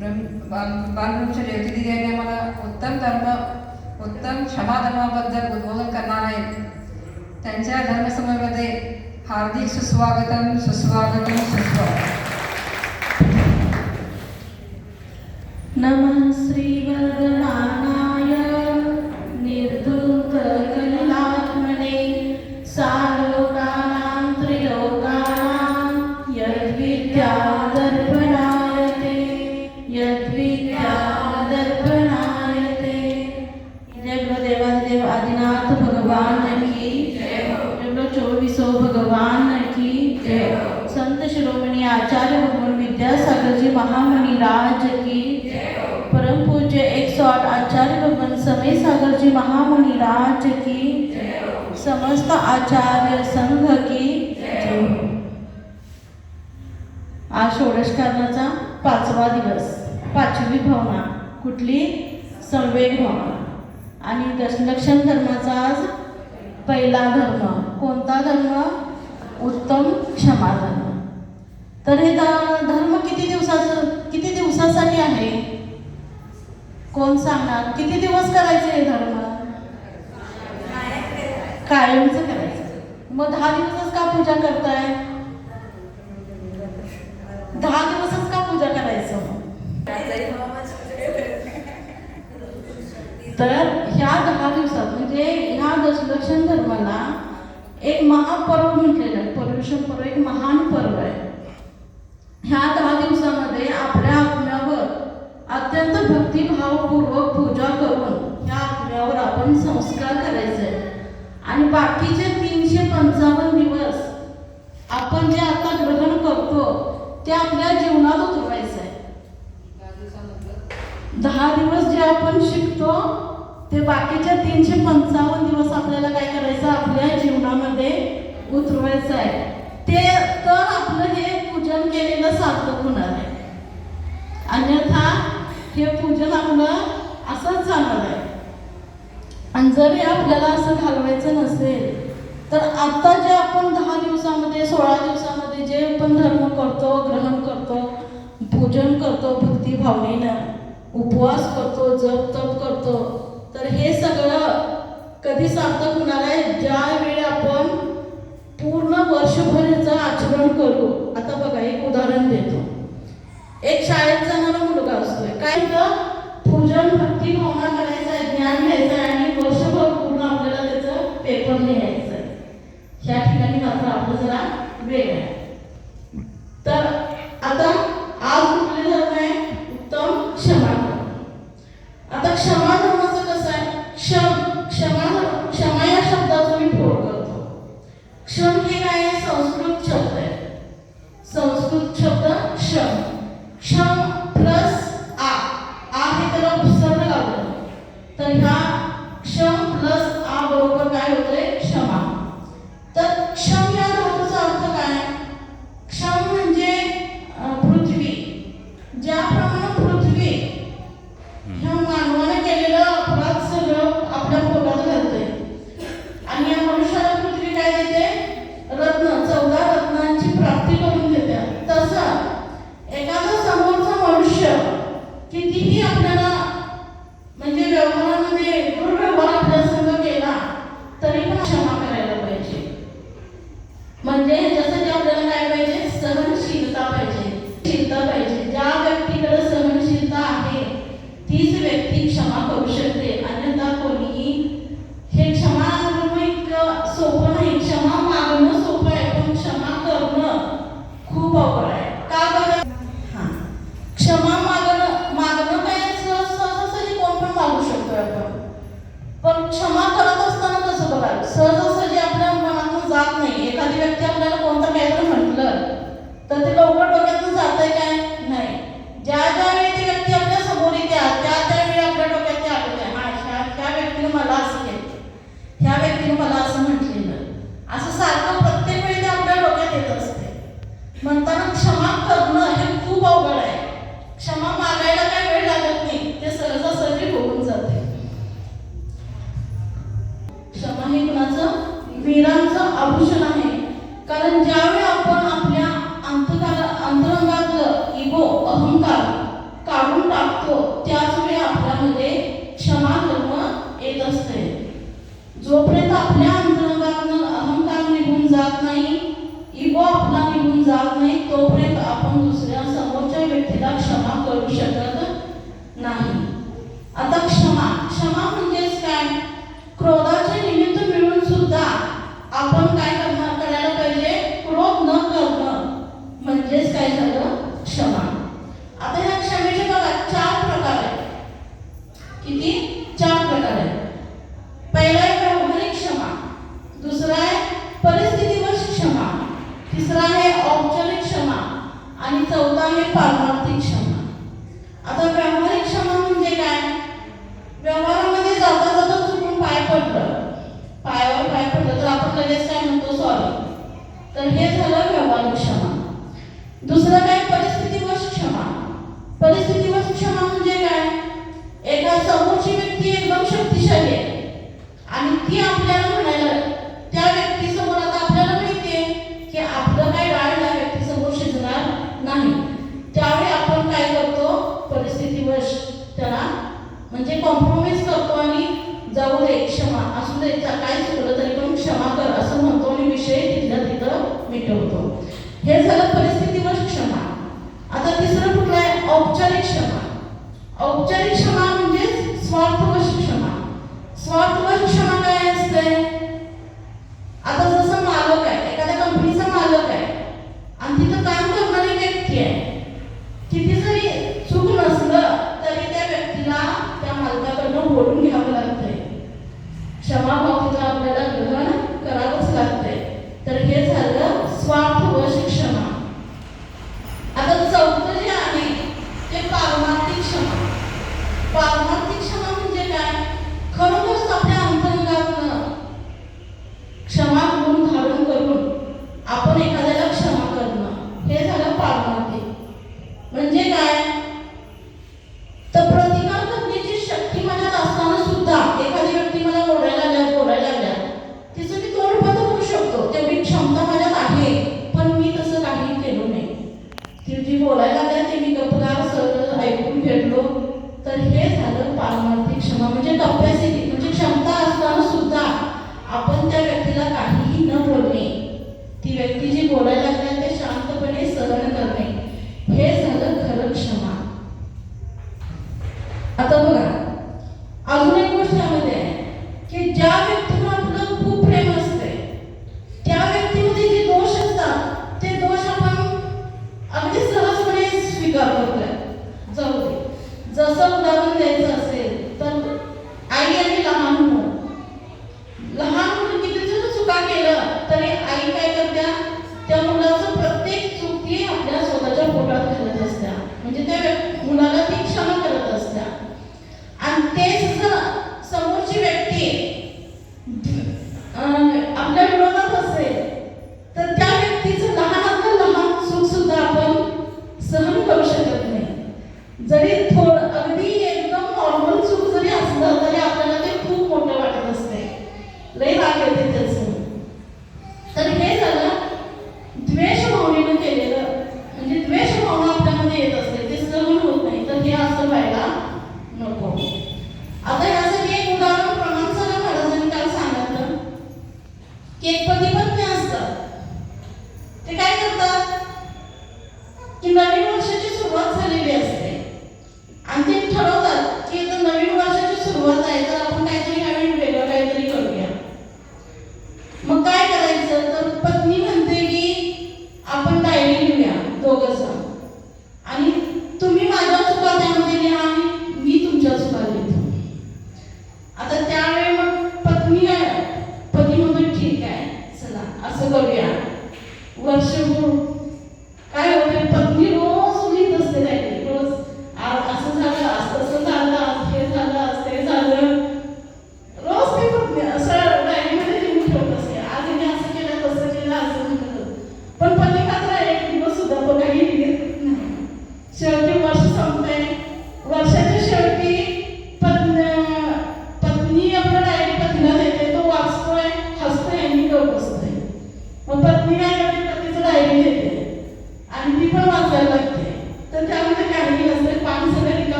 ब्रह्म बाल ज्योती दिदी यांनी आम्हाला उत्तम धर्म उत्तम क्षमा धर्माबद्दल उद्बोधन करणार आहेत त्यांच्या धर्मसमयमध्ये हार्दिक सुस्वागतम सुस्वागतम सुस्वागतम. नमः श्रीवरदानाय विद्यासागर राज की परम पूज्य एक सौ आठ आचार्य भगवान समय सागर जी महामणी राज की समस्त आचार्य संघ की आज षोडशकारणाचा पाचवा दिवस पाचवी भावना कुठली? संवेग भावना. आणि दशलक्षण धर्माचा आज पहिला धर्म कोणता धर्म? उत्तम क्षमा धर्म. तर हे धर्म किती दिवसाचं किती दिवसासाठी आहे? कोण सांगणार? किती दिवस करायचे हे धर्म? कायमचं करायचं. मग दहा दिवसच का पूजा करताय? दहा दिवसच का पूजा करायचं? तर ह्या दहा दिवसात म्हणजे ह्या दशलक्षण धर्माला एक महापर्व म्हटलेलं आहे. पर्युषण पर्व एक महान पर्व आहे. ह्या दहा दिवसामध्ये आपल्या आत्म्यावर अत्यंत भक्तिभावपूर्वक पूजा करून ह्या आत्म्यावर आपण संस्कार करायचे आणि बाकीचे तीनशे पंचावन्न दिवस आपण जे आता ग्रहण करतो ते आपल्या जीवनात उतरवायचं आहे दहा दिवस जे आपण शिकतो ते बाकीच्या तीनशे पंचावन्न दिवस आपल्याला काय करायचं? आपल्या जीवनामध्ये उतरवायचं आहे. पूजन केलेलं सार्थक होणार आहे. अन्यथा हे पूजन आपलं असंच जाणार आहे. आणि जर हे आपल्याला असं घालवायचं नसेल तर आता जे आपण दहा दिवसामध्ये सोळा दिवसामध्ये जे पण धर्म करतो ग्रहण करतो पूजन करतो भक्ती भावनेनं उपवास करतो जप तप करतो तर हे सगळं कधी सार्थक होणार आहे? ज्यावेळी आपण पूर्ण वर्षभराचं आचरण करू आता उदाहरण देतो. एक शाळेत जाणारा मुलगा असतोय. काय तर पूजन भक्ती भावना करायचं आहे ज्ञान घ्यायचं आहे आणि वर्षभर पूर्ण आपल्याला त्याचं पेपर लिहायचं आहे ह्या ठिकाणी मात्र आपलं जरा वेळ आहे तर आता आज कुठले धर्म आहे उत्तम क्षमा धर्म. आता क्षमा धर्माचं कसं आहे क्षम क्षमा धर्म- क्षमा या शब्दाचा मी फोड करतो क्षम हे काय आहे संस्कृत शब्द आहे संस्कृत शब्द क्षम क्षम प्लस आ आ हे त्याला उपसर्ग लावलं तर ह्या क्षम प्लस आ बरोबर काय होतंय क्षमा तर क्षम या धातूचा अर्थ काय क्षम म्हणजे अं, पृथ्वी ज्याप्रमाणे पृथ्वी ह्या मानवाने केलेलं अपराध सगळं आपल्या पोटात घालतंय आणि या मनुष्याला पृथ्वी काय देते रत्न चौदा रत्नांची प्राप्ती करून देते तसं एखादा समोरचा मनुष्य कितीही आपल्याला म्हणजे व्यवहारामध्ये दुर्व्यवहार आपल्या संग केला तरी पण क्षमा करायला पाहिजे म्हणजे जसं की आपल्याला काय पाहिजे? सहनशीलता पाहिजे. शीलता पाहिजे. ज्या व्यक्तीकडे सहनशीलता आहे तीच व्यक्ती क्षमा करू शकते. अन्यथा कोणीही हे क्षमा करणं इतकं सोपं नाही. क्षमा मागणं सोपं आहे पण क्षमा करणं खूप अवघड आहे का बरं हां क्षमा मागणं मागणं काय सहज सहजासहजी कोण पण मागू शकतो आपण पण क्षमा करत असताना कसं बघा सहजासहजी आपल्या मनातून जात नाही एखादी जोपर्यंत आपल्या अंतरंगातून अहंकार निघून जात नाही इगो आपला निघून जात नाही तोपर्यंत आपण दुसऱ्या समोरच्या व्यक्तीला क्षमा करू शकत नाही. आता क्षमा. क्षमा म्हणजेच काय? क्रोधाचे निमित्त मिळून सुद्धा आपण चौथा आहे पारमार्थिक क्षमा. आता व्यावहारिक क्षमा म्हणजे काय? व्यवहारामध्ये जाता जाता चुकून पाय पडलं. पायावर पाय पडलं तर आपण लगेच काय म्हणतो सॉरी तर हे झालं व्यवहारिक क्षमा. कॉम्प्रोमाइज करतो आणि जाऊ दे क्षमा. असू दे काय चुकलं तरी पण क्षमा कर असं म्हणतो आणि विषय तिथल्या तिथं मिटवतो. हे झालं परिस्थितीवर क्षमा. आता तिसरं कुठलं आहे? औपचारिक क्षमा. औपचारिक क्षमा म्हणजेच स्वार्थवश क्षमा. स्वार्थवश chamava त्या ते मी गप्पा सगळं ऐकून फेडलो तर हे झालं पारमार्थिक क्षमा. म्हणजे कपॅसिटी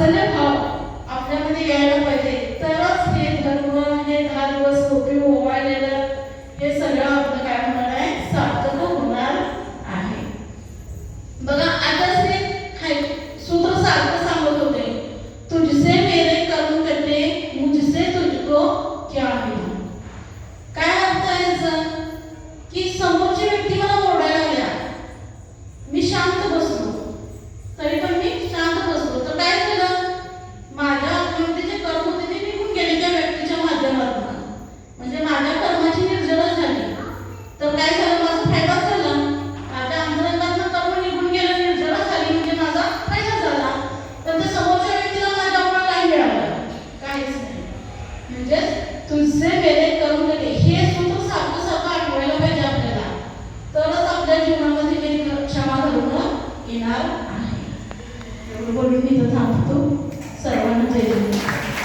आपल्यामध्ये यायला पाहिजे.